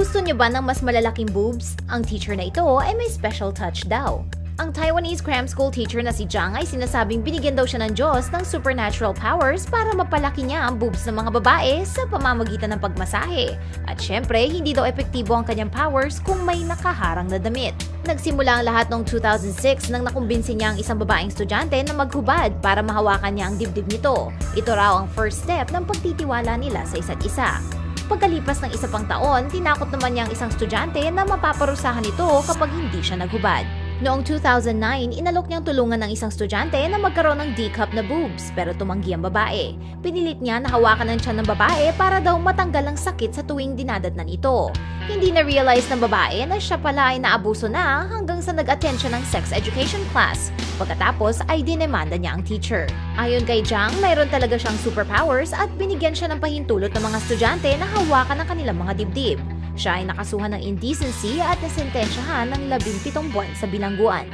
Gusto niyo ba ng mas malalaking boobs? Ang teacher na ito ay may special touch daw. Ang Taiwanese cram school teacher na si Zhang ay sinasabing binigyan daw siya ng Diyos ng supernatural powers para mapalaki niya ang boobs ng mga babae sa pamamagitan ng pagmasahe. At syempre, hindi daw epektibo ang kanyang powers kung may nakaharang na damit. Nagsimula ang lahat noong 2006 nang nakumbinsi niya ang isang babaeng estudyante na maghubad para mahawakan niya ang dibdib nito. Ito raw ang first step ng pagtitiwala nila sa isa't isa. Pagkalipas ng isa pang taon, tinakot naman niya ang isang estudyante na mapaparusahan ito kapag hindi siya naghubad. Noong 2009, inalok niyang tulungan ng isang estudyante na magkaroon ng D-cup na boobs pero tumanggi ang babae. Pinilit niya na hawakan ng tiyan ng babae para daw matanggal ang sakit sa tuwing dinadatnan ito. Hindi na-realize ng babae na siya pala ay naabuso na hanggang sa nag-attend siya ng sex education class. Pagkatapos ay dinemanda niya ang teacher. Ayon kay Jiang, mayroon talaga siyang superpowers at binigyan siya ng pahintulot ng mga estudyante na hawakan ang kanilang mga dibdib. Siya ay nakasuhan ng indecency at nasentensyahan ng 17 buwan sa bilangguan.